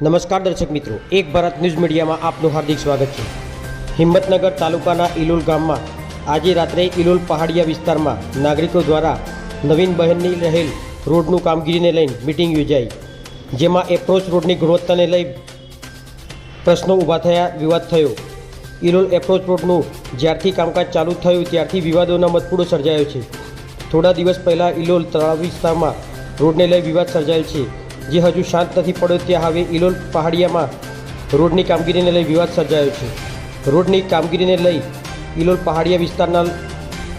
નમસ્કાર દર્શક મિત્રો, એક ભારત ન્યૂઝ મીડિયામાં આપનું હાર્દિક સ્વાગત છે. હિંમતનગર તાલુકાના ઇલોલ ગામમાં આજે રાત્રે ઇલોલ પહાડિયા વિસ્તારમાં નાગરિકો દ્વારા નવીન બહેનની રહેલ રોડનું કામગીરીને લઈને મિટિંગ યોજાઈ, જેમાં એપ્રોચ રોડની ગુણવત્તાને લઈ પ્રશ્નો ઊભા થયા, વિવાદ થયો. ઇલોલ એપ્રોચ રોડનું જ્યારથી કામકાજ ચાલુ થયું, ત્યારથી વિવાદોના મતપૂડો સર્જાયો છે. થોડા દિવસ પહેલાં ઇલોલ તળાવ વિસ્તારમાં રોડને લઈ વિવાદ સર્જાયેલ છે. જે હજુ શાંત નથી પડ્યો, ત્યાં હવે ઇલોલ પહાડિયામાં રોડની કામગીરીને લઈ વિવાદ સર્જાયો છે. રોડની કામગીરીને લઈ ઇલોલ પહાડિયા વિસ્તારના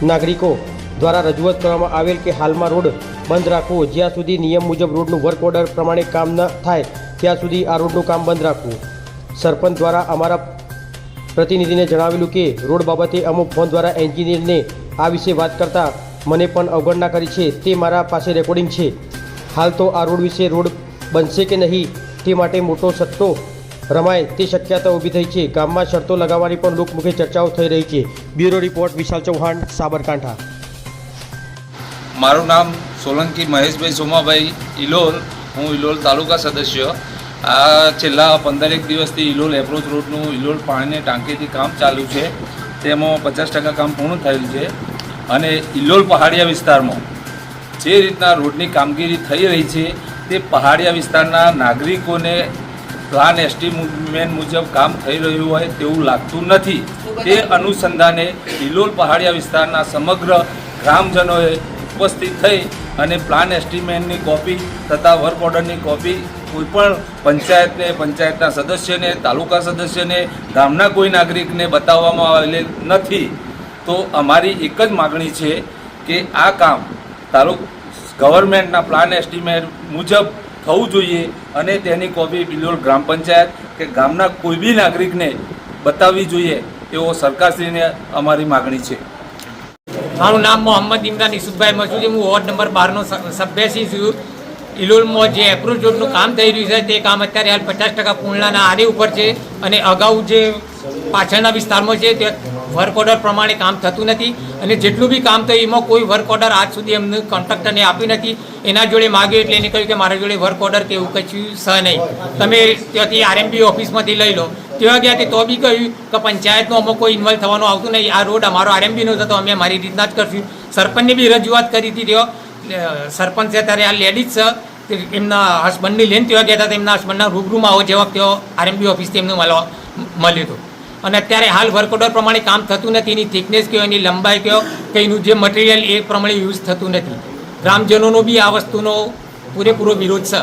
નાગરિકો દ્વારા રજૂઆત કરવામાં આવેલ કે હાલમાં રોડ બંધ રાખવો, જ્યાં સુધી નિયમ મુજબ રોડનું વર્ક ઓર્ડર પ્રમાણે કામ ન થાય, ત્યાં સુધી આ રોડનું કામ બંધ રાખવું. સરપંચ દ્વારા અમારા પ્રતિનિધિને જણાવેલું કે રોડ બાબતે અમુક ફોન દ્વારા એન્જિનિયરને આ વિશે વાત કરતા મને પણ અવગણના કરી છે. તે મારા પાસે રેકોર્ડિંગ છે. હાલ તો આ રોડ વિશે રોડ બનશે કે નહીં તે માટે મોટો સટ્ટો રમાય તે શક્યતા ઊભી થઈ છે. ગામમાં શરતો લગાવવાની પણ લોકમુખે ચર્ચાઓ થઈ રહી છે. Bureau report, Vishal Chauhan, Sabarkantha. મારું નામ સોલંકી મહેશભાઈ સોમાભાઈ ઇલોલ હું ઇલોલ તાલુકા સદસ્ય. આ છેલ્લા પંદરેક દિવસથી ઇલોલ એપ્રોચ રોડનું ઇલોલ પાણીની ટાંકીથી કામ ચાલુ છે. તેમાં પચાસ ટકા કામ પૂર્ણ થયેલ છે. અને ઇલોલ પહાડિયા વિસ્તારમાં જે રીતના રોડની કામગીરી થઈ રહી છે તે પહાડિયા વિસ્તારના નાગરિકોને પ્લાન એસ્ટિમેટ મુજબ કામ થઈ રહ્યું હોય તેવું લાગતું નથી. તે અનુસંધાને ઇલોલ પહાડિયા વિસ્તારના સમગ્ર ગ્રામજનોએ ઉપસ્થિત થઈ અને પ્લાન એસ્ટિમેટની કોપી તથા વર્ક ઓર્ડરની કોપી કોઈપણ પંચાયતને, પંચાયતના સદસ્યને, તાલુકા સદસ્યને, ગામના કોઈ નાગરિકને બતાવવામાં આવેલ નથી. તો અમારી એક જ માગણી છે કે આ કામ તાલુક ગવર્મેન્ટના પ્લાન એસ્ટિમેટ મુજબ થવું જોઈએ અને તેની કોપી બિલોલ ગ્રામ પંચાયત કે ગામના કોઈ બી નાગરિકને બતાવવી જોઈએ એવો સરકારશ્રીને અમારી માગણી છે. મારું નામ મોહમ્મદ ઇમરાન ઈસુફભાઈ મસૂદી હું વોર્ડ નંબર બારનો સભ્ય છું. ઇલોલમાં જે એપ્રોચ રોડનું કામ થઈ રહ્યું છે તે કામ અત્યારે હાલ પચાસ ટકા પૂર્ણના આરે ઉપર છે અને અગાઉ જે પાછળના વિસ્તારમાં છે તે વર્ક ઓર્ડર પ્રમાણે કામ થતું નથી અને જેટલું બી કામ થયું એમાં કોઈ વર્ક ઓર્ડર આજ સુધી એમને કોન્ટ્રાક્ટરને આપી નથી. એના જોડે માગ્યું એટલે એને કહ્યું કે મારા જોડે વર્ક ઓર્ડર કે એવું કશું છે નહીં. તમે ત્યાંથી આરએમબી ઓફિસમાંથી લઈ લો. ત્યાં ગયા તો બી કહ્યું કે પંચાયતનો અમુક કોઈ ઇન્વોલ્વ થવાનું આવતું નહીં. આ રોડ અમારો આરએમબીનો હતો. અમે મારી રીતના જ કરશું. સરપંચને બી રજૂઆત કરી હતી ત્યાં સરપંચ છે ત્યારે આ લેડીઝ છે. એમના હસબન્ડની લઈને ત્યાં ગયા હતા. એમના હસબન્ડના રૂબરૂમાં આવો જેવા તેઓ આરએમબી ઓફિસથી એમને મળવા મળ્યું હતું. અને અત્યારે હાલ વર્ક પ્રમાણે કામ થતું નથી, એની થિકનેસ કયો, એની લંબાઈ કયો, કે એનું જે મટીરિયલ એ પ્રમાણે યુઝ થતું નથી. ગ્રામજનોનો બી આ વસ્તુનો પૂરેપૂરો વિરોધ છે.